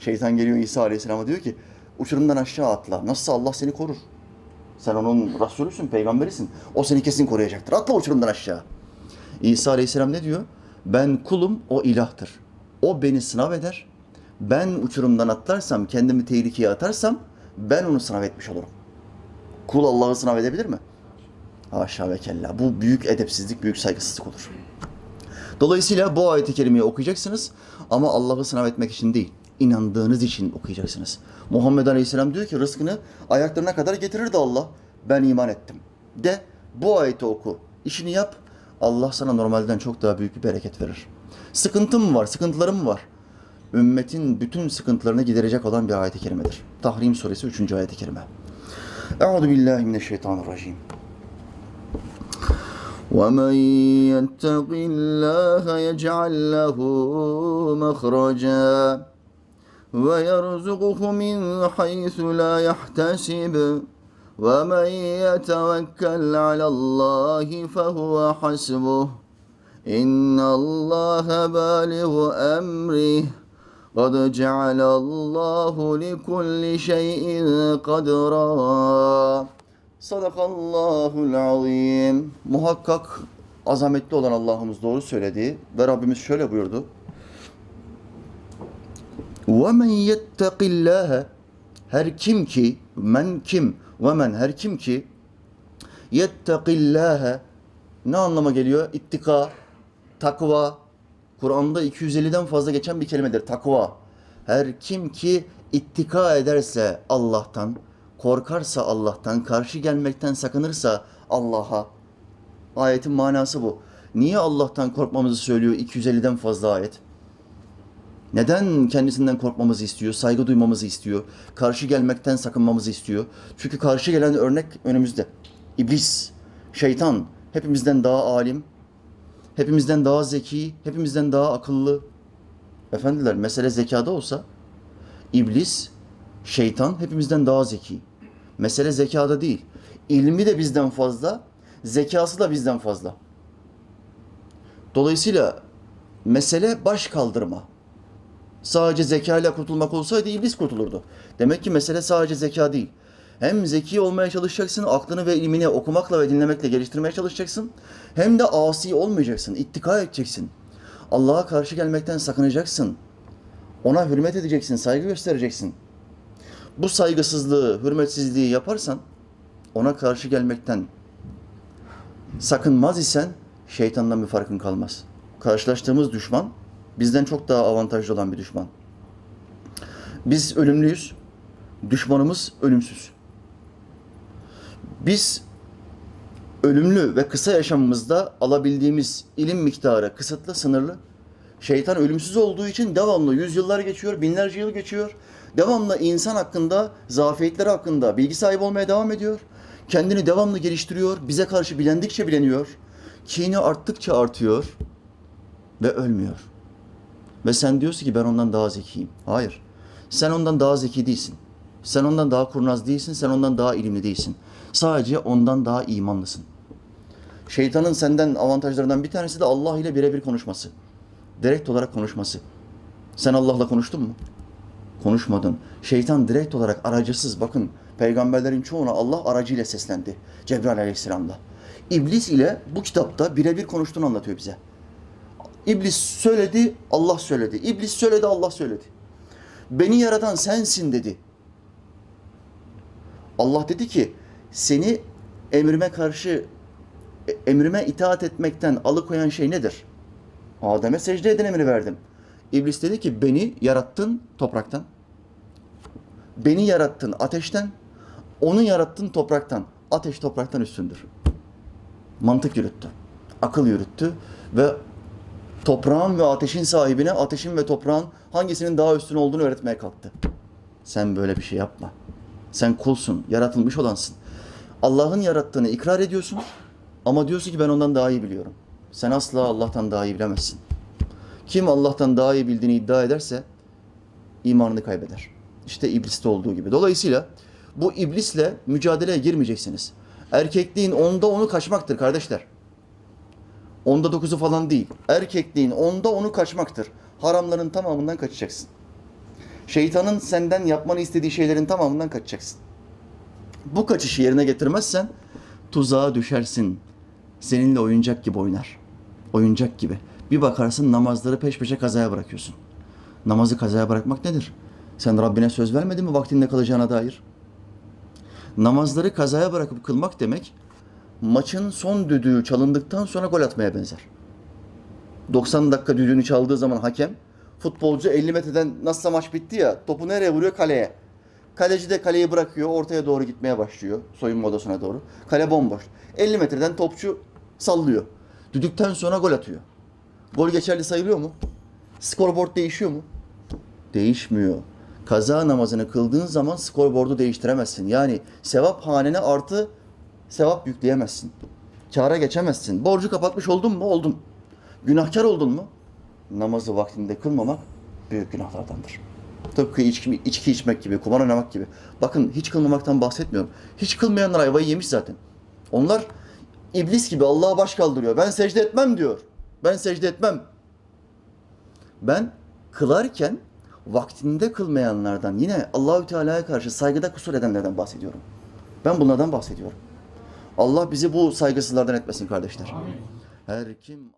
Şeytan geliyor İsa Aleyhisselam'a diyor ki uçurumdan aşağı atla. Nasılsa Allah seni korur. Sen onun Resulüsün, peygamberisin. O seni kesin koruyacaktır. Atla uçurumdan aşağı. İsa Aleyhisselam ne diyor? Ben kulum, o ilahtır. O beni sınav eder. Ben uçurumdan atlarsam, kendimi tehlikeye atarsam ben onu sınav etmiş olurum. Kul Allah'ı sınav edebilir mi? Haşa ve kella. Bu büyük edepsizlik, büyük saygısızlık olur. Dolayısıyla bu ayeti kerimeyi okuyacaksınız ama Allah'ı sınav etmek için değil, inandığınız için okuyacaksınız. Muhammed Aleyhisselam diyor ki rızkını ayaklarına kadar getirirdi Allah. Ben iman ettim. De bu ayeti oku, işini yap. Allah sana normalden çok daha büyük bir bereket verir. Sıkıntın mı var, sıkıntıların mı var? Ümmetin bütün sıkıntılarını giderecek olan bir ayet-i kerimedir. Tahrim suresi 3. ayet-i kerime. Euzu billahi mineşşeytanirracim. ومن يتق الله يجعل له مخرجا ويرزقه من حيث لا يحتسب ومن يتوكل على الله فهو حسبه إن الله بالغ أمره قد جعل الله لكل شيء قدرا Sadakallahul azim. Muhakkak azametli olan Allah'ımız doğru söyledi ve Rabbimiz şöyle buyurdu. وَمَنْ يَتَّقِ اللّٰهَ Her kim ki, men kim, ve men her kim ki yettaqillâhe ne anlama geliyor? İttika, takva. Kur'an'da 250'den fazla geçen bir kelimedir. Takva. Her kim ki ittika ederse Allah'tan, korkarsa Allah'tan, karşı gelmekten sakınırsa Allah'a. Ayetin manası bu. Niye Allah'tan korkmamızı söylüyor 250'den fazla ayet? Neden kendisinden korkmamızı istiyor, saygı duymamızı istiyor, karşı gelmekten sakınmamızı istiyor? Çünkü karşı gelen örnek önümüzde. İblis, şeytan hepimizden daha alim, hepimizden daha zeki, hepimizden daha akıllı. Efendiler mesele zekada olsa iblis, şeytan hepimizden daha zeki. Mesele zekada değil. İlmi de bizden fazla, zekası da bizden fazla. Dolayısıyla mesele baş kaldırma. Sadece zeka ile kurtulmak olsaydı iblis kurtulurdu. Demek ki mesele sadece zeka değil. Hem zeki olmaya çalışacaksın, aklını ve ilmini okumakla ve dinlemekle geliştirmeye çalışacaksın. Hem de asi olmayacaksın, ittika edeceksin. Allah'a karşı gelmekten sakınacaksın. Ona hürmet edeceksin, saygı göstereceksin. Bu saygısızlığı, hürmetsizliği yaparsan, ona karşı gelmekten sakınmaz isen şeytandan bir farkın kalmaz. Karşılaştığımız düşman bizden çok daha avantajlı olan bir düşman. Biz ölümlüyüz. Düşmanımız ölümsüz. Biz ölümlü ve kısa yaşamımızda alabildiğimiz ilim miktarı kısıtlı, sınırlı. Şeytan ölümsüz olduğu için devamlı yüzyıllar geçiyor, binlerce yıl geçiyor. Devamlı insan hakkında, zafiyetleri hakkında bilgi sahibi olmaya devam ediyor. Kendini devamlı geliştiriyor, bize karşı bilendikçe bileniyor. Kini arttıkça artıyor ve ölmüyor. Ve sen diyorsun ki ben ondan daha zekiyim. Hayır. Sen ondan daha zeki değilsin. Sen ondan daha kurnaz değilsin. Sen ondan daha ilimli değilsin. Sadece ondan daha imanlısın. Şeytanın senden avantajlarından bir tanesi de Allah ile birebir konuşması. Direkt olarak konuşması. Sen Allah'la konuştun mu? Konuşmadın. Şeytan direkt olarak aracısız bakın peygamberlerin çoğuna Allah aracıyla seslendi. Cebrail aleyhisselamla. İblis ile bu kitapta birebir konuştuğunu anlatıyor bize. İblis söyledi, Allah söyledi. İblis söyledi, Allah söyledi. Beni yaratan sensin dedi. Allah dedi ki seni emrime karşı e- emrime itaat etmekten alıkoyan şey nedir? Adem'e secde edin emri verdim. İblis dedi ki beni yarattın topraktan. Beni yarattın ateşten. Onu yarattın topraktan. Ateş topraktan üstündür. Mantık yürüttü. Akıl yürüttü ve toprağın ve ateşin sahibine ateşin ve toprağın hangisinin daha üstün olduğunu öğretmeye kalktı. Sen böyle bir şey yapma. Sen kulsun, yaratılmış olansın. Allah'ın yarattığını ikrar ediyorsun ama diyorsun ki ben ondan daha iyi biliyorum. Sen asla Allah'tan daha iyi bilemezsin. Kim Allah'tan daha iyi bildiğini iddia ederse imanını kaybeder. İşte ibliste olduğu gibi. Dolayısıyla bu iblisle mücadeleye girmeyeceksiniz. Erkekliğin onda onu kaçmaktır kardeşler. Onda dokuzu falan değil. Erkekliğin onda onu kaçmaktır. Haramların tamamından kaçacaksın. Şeytanın senden yapmanı istediği şeylerin tamamından kaçacaksın. Bu kaçışı yerine getirmezsen tuzağa düşersin. Seninle oyuncak gibi oynar. Oyuncak gibi. Bir bakarsın namazları peş peşe kazaya bırakıyorsun. Namazı kazaya bırakmak nedir? Sen Rabbine söz vermedin mi vaktinde kalacağına dair? Namazları kazaya bırakıp kılmak demek maçın son düdüğü çalındıktan sonra gol atmaya benzer. 90 dakika düdüğünü çaldığı zaman hakem futbolcu 50 metreden nasıl maç bitti ya topu nereye vuruyor kaleye. Kaleci de kaleyi bırakıyor ortaya doğru gitmeye başlıyor soyunma odasına doğru. Kale bomboş. 50 metreden topçu sallıyor. Düdükten sonra gol atıyor. Gol geçerli sayılıyor mu? Skorboard değişiyor mu? Değişmiyor. Kaza namazını kıldığın zaman skorboardu değiştiremezsin. Yani sevap hanene artı sevap yükleyemezsin. Kâra geçemezsin. Borcu kapatmış oldun mu? Oldun. Günahkar oldun mu? Namazı vaktinde kılmamak büyük günahlardandır. Tıpkı içki, içki içmek gibi, kumar oynamak gibi. Bakın hiç kılmamaktan bahsetmiyorum. Hiç kılmayanlar ayvayı yemiş zaten. Onlar iblis gibi Allah'a baş kaldırıyor. Ben secde etmem diyor. Ben secde etmem. Ben kılarken vaktinde kılmayanlardan yine Allahü Teala'ya karşı saygıda kusur edenlerden bahsediyorum. Ben bunlardan bahsediyorum. Allah bizi bu saygısızlardan etmesin kardeşler. Her kim